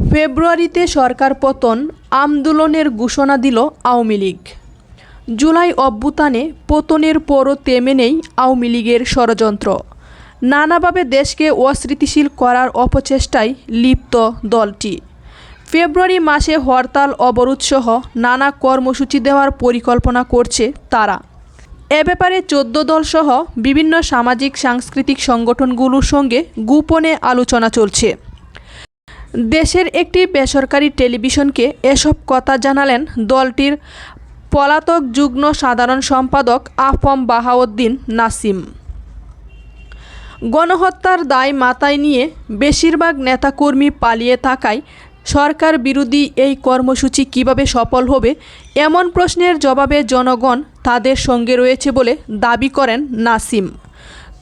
ফেব্রুয়ারিতে সরকার পতন আন্দোলনের ঘোষণা দিল আওয়ামী লীগ। জুলাই অভ্যুত্থানে পতনের পরও তেমে নেই আওয়ামী লীগের ষড়যন্ত্র। নানাভাবে দেশকে অস্থিতিশীল করার অপচেষ্টায় লিপ্ত দলটি। ফেব্রুয়ারি মাসে হরতাল অবরোধসহ নানা কর্মসূচি দেওয়ার পরিকল্পনা করছে তারা। এ ব্যাপারে চোদ্দ দলসহ বিভিন্ন সামাজিক, সাংস্কৃতিক সংগঠনগুলোর সঙ্গে গোপনে আলোচনা চলছে। দেশের একটি বেসরকারি টেলিভিশনকে এসব কথা জানালেন দলটির পলাতক যুগ্ম সাধারণ সম্পাদক আফম বাহাউদ্দিন নাসিম। গণহত্যার দায় মাথায় নিয়ে বেশিরভাগ নেতাকর্মী পালিয়ে থাকায় সরকার বিরোধী এই কর্মসূচি কীভাবে সফল হবে এমন প্রশ্নের জবাবে জনগণ তাদের সঙ্গে রয়েছে বলে দাবি করেন নাসিম।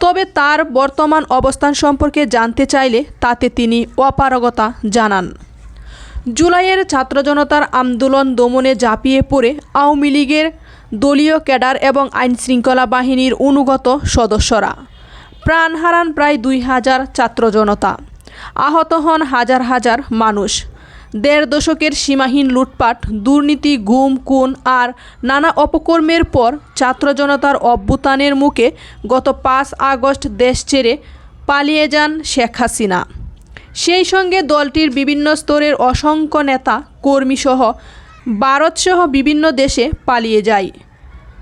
তবে তার বর্তমান অবস্থান সম্পর্কে জানতে চাইলে তাতে তিনি অপারগতা জানান। জুলাইয়ের ছাত্র জনতার আন্দোলন দমনে ঝাঁপিয়ে পড়ে আওয়ামী লীগের দলীয় ক্যাডার এবং আইনশৃঙ্খলা বাহিনীর অনুগত সদস্যরা। প্রাণ হারান প্রায় দুই হাজার ছাত্র জনতা। আহত হন হাজার হাজার মানুষ। দেড় দশকের সীমাহীন লুটপাট, দুর্নীতি, গুম, খুন আর নানা অপকর্মের পর ছাত্র জনতার অভ্যুত্থানের মুখে গত পাঁচ আগস্ট দেশ ছেড়ে পালিয়ে যান শেখ হাসিনা। সেই সঙ্গে দলটির বিভিন্ন স্তরের অসংখ্য নেতা, কর্মীসহ ভারতসহ বিভিন্ন দেশে পালিয়ে যায়।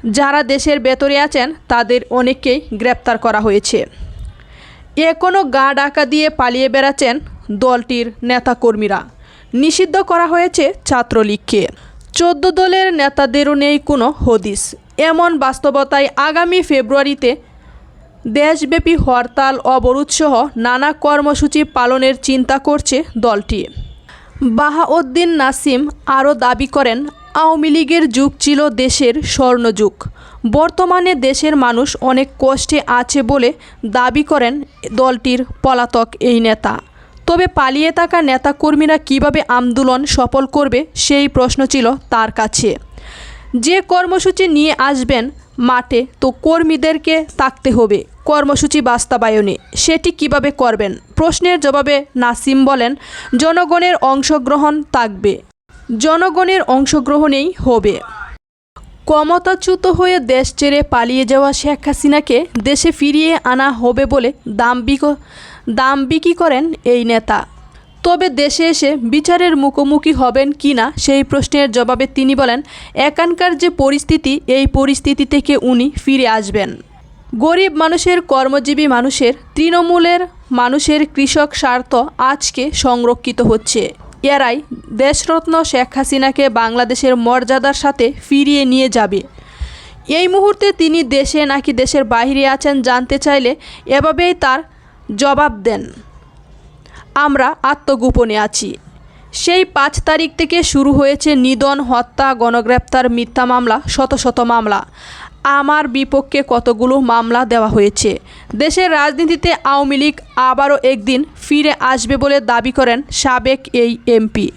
যারা দেশের ভেতরে আছেন, তাদের অনেককেই গ্রেপ্তার করা হয়েছে। এ কোনো গা ডাকা দিয়ে পালিয়ে বেড়াচ্ছেন দলটির নেতাকর্মীরা। নিষিদ্ধ করা হয়েছে ছাত্রলীগকে। চোদ্দ দলের নেতাদেরও নেই কোনো হদিস। এমন বাস্তবতায় আগামী ফেব্রুয়ারিতে দেশব্যাপী হরতাল, অবরোধসহ নানা কর্মসূচি পালনের চিন্তা করছে দলটি। বাহাউদ্দিন নাসিম আরও দাবি করেন, আওয়ামী লীগের যুগ ছিল দেশের স্বর্ণযুগ। বর্তমানে দেশের মানুষ অনেক কষ্টে আছে বলে দাবি করেন দলটির পলাতক এই নেতা। তবে পালিয়ে থাকা নেতাকর্মীরা কীভাবে আন্দোলন সফল করবে সেই প্রশ্ন ছিল তার কাছে। যে কর্মসূচি নিয়ে আসবেন মাঠে, তো কর্মীদেরকে থাকতে হবে। কর্মসূচি বাস্তবায়নে সেটি কীভাবে করবেন? প্রশ্নের জবাবে নাসিম বলেন, জনগণের অংশগ্রহণ থাকবে। জনগণের অংশগ্রহণেই হবে। ক্ষমতাচ্যুত হয়ে দেশ ছেড়ে পালিয়ে যাওয়া শেখ হাসিনাকে দেশে ফিরিয়ে আনা হবে বলে দাম বিক দাম বিক্রি করেন এই নেতা। তবে দেশে এসে বিচারের মুখোমুখি হবেন কি না সেই প্রশ্নের জবাবে তিনি বলেন, এখানকার যে পরিস্থিতি, এই পরিস্থিতি থেকে উনি ফিরে আসবেন। গরিব মানুষের কর্মজীবী মানুষের, তৃণমূলের মানুষের কৃষক স্বার্থ আজকে সংরক্ষিত হচ্ছে। এরাই দেশরত্ন শেখ হাসিনাকে বাংলাদেশের মর্যাদার সাথে ফিরিয়ে নিয়ে যাবে। এই মুহূর্তে তিনি দেশে নাকি দেশের বাইরে আছেন জানতে চাইলে এভাবেই তার জবাব দেন। আমরা আত্মগোপনে আছি। সেই পাঁচ তারিখ থেকে শুরু হয়েছে নিধন, হত্যা, গণগ্রেপ্তার, মিথ্যা মামলা, শত শত মামলা। আমার বিপক্ষে কতগুলো মামলা দেওয়া হয়েছে? দেশের রাজনীতিতে আওয়ামী লীগ আবারও একদিন ফিরে আসবে বলে দাবি করেন সাবেক এই এমপি।